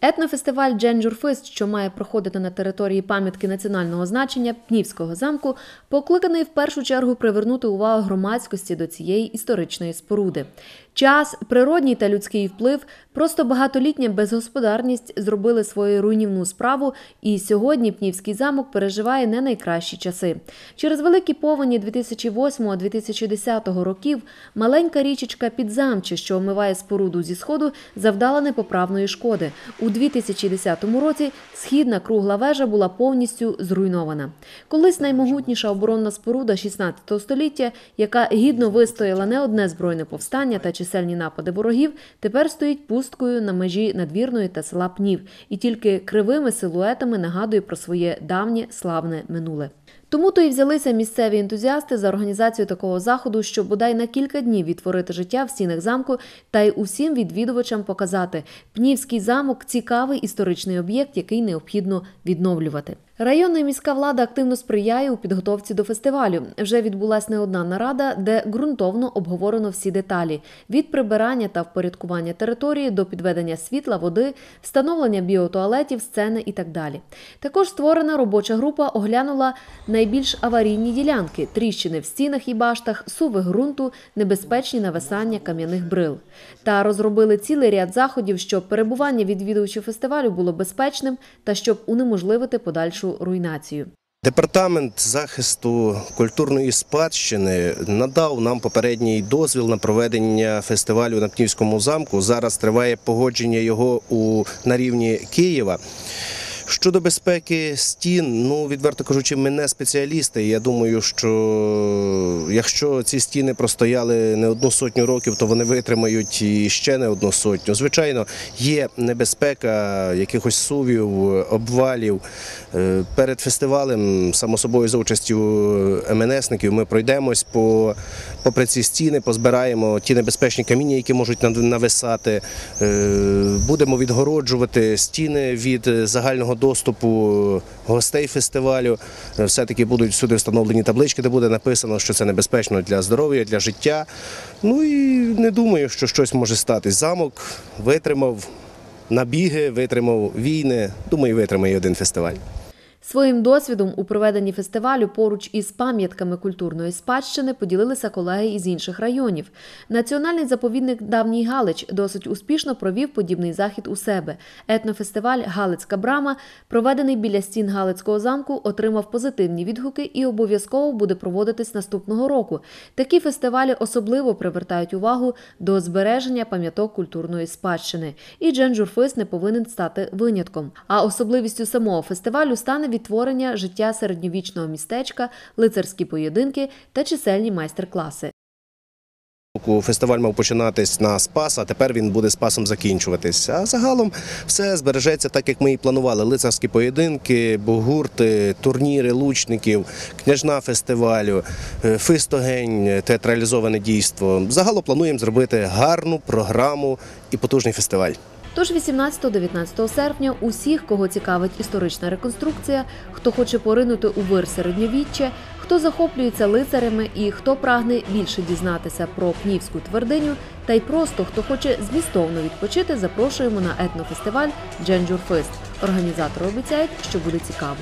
Етнофестиваль Дженджурфест, що має проходити на території пам'ятки національного значення Пнівського замку, покликаний в першу чергу привернути увагу громадськості до цієї історичної споруди. Час, природній та людський вплив, просто багатолітня безгосподарність зробили свою руйнівну справу, і сьогодні Пнівський замок переживає не найкращі часи. Через великі повені 2008-2010 років маленька річечка Підзамче, що омиває споруду зі сходу, завдала непоправної шкоди. У 2010 році східна кругла вежа була повністю зруйнована. Колись наймогутніша оборонна споруда 16 століття, яка гідно вистояла не одне збройне повстання та чисельні напади ворогів, тепер стоїть пусткою на межі надвірної та села Пнів і тільки кривими силуетами нагадує про своє давнє славне минуле. Тому то і взялися місцеві ентузіасти за організацію такого заходу, щоб бодай на кілька днів відтворити життя в стінах замку та й усім відвідувачам показати Пнівський замок цікавий історичний об'єкт, який необхідно відновлювати. Районна і міська влада активно сприяє у підготовці до фестивалю. Вже відбулася не одна нарада, де ґрунтовно обговорено всі деталі: від прибирання та впорядкування території до підведення світла, води, встановлення біотуалетів, сцени і так далі. Також створена робоча група оглянула найбільш аварійні ділянки: тріщини в стінах і баштах, суви ґрунту, небезпечні нависання кам'яних брил. Та розробили цілий ряд заходів, щоб перебування відвідувачів фестивалю було безпечним та щоб унеможливити подальшу руйнацію. Департамент захисту культурної спадщини надав нам попередній дозвіл на проведення фестивалю на Пнівському замку. Зараз триває погодження його у на рівні Києва. Щодо безпеки стін, ну відверто кажучи, ми не спеціалісти. Я думаю, що якщо ці стіни простояли не одну сотню років, то вони витримають і ще не одну сотню. Звичайно, є небезпека якихось сувів, обвалів. Е, Перед фестивалем, само собою, за участю МНСників, ми пройдемось по попри ці стіни, позбираємо ті небезпечні каміння, які можуть нависати. Е, Будемо відгороджувати стіни від загального доступу гостей фестивалю. Е, Все-таки будуть сюди встановлені таблички, де буде написано, що це небезпечно для здоров'я, для життя. Ну і не думаю, що щось може статись. Замок витримав набіги, витримав війни. Думаю, витримає один фестиваль. Своїм досвідом у проведенні фестивалю поруч із пам'ятками культурної спадщини поділилися колеги із інших районів. Національний заповідник Давній Галич досить успішно провів подібний захід у себе. Етнофестиваль Галицька брама, проведений біля стін Галицького замку, отримав позитивні відгуки і обов'язково буде проводитись наступного року. Такі фестивалі особливо привертають увагу до збереження пам'яток культурної спадщини. І Дженджурфис не повинен стати винятком. А особливістю самого фестивалю стане відтворення життя середньовічного містечка, лицарські поєдинки та чисельні майстер-класи. Фестиваль мав починатись на Спас, а тепер він буде Спасом закінчуватись. А загалом все збережеться так, як ми і планували. Лицарські поєдинки, бугурти, турніри лучників, княжна фестивалю, е, фистогень, театралізоване дійство. Загалом плануємо зробити гарну програму і потужний фестиваль. Тож 18-19 серпня усіх, кого цікавить історична реконструкція, хто хоче поринути у вир середньовіччя, хто захоплюється лицарями і хто прагне більше дізнатися про пнівську твердиню, та й просто хто хоче змістовно відпочити, запрошуємо на етнофестиваль Дженджурфест. Організатори обіцяють, що буде цікаво.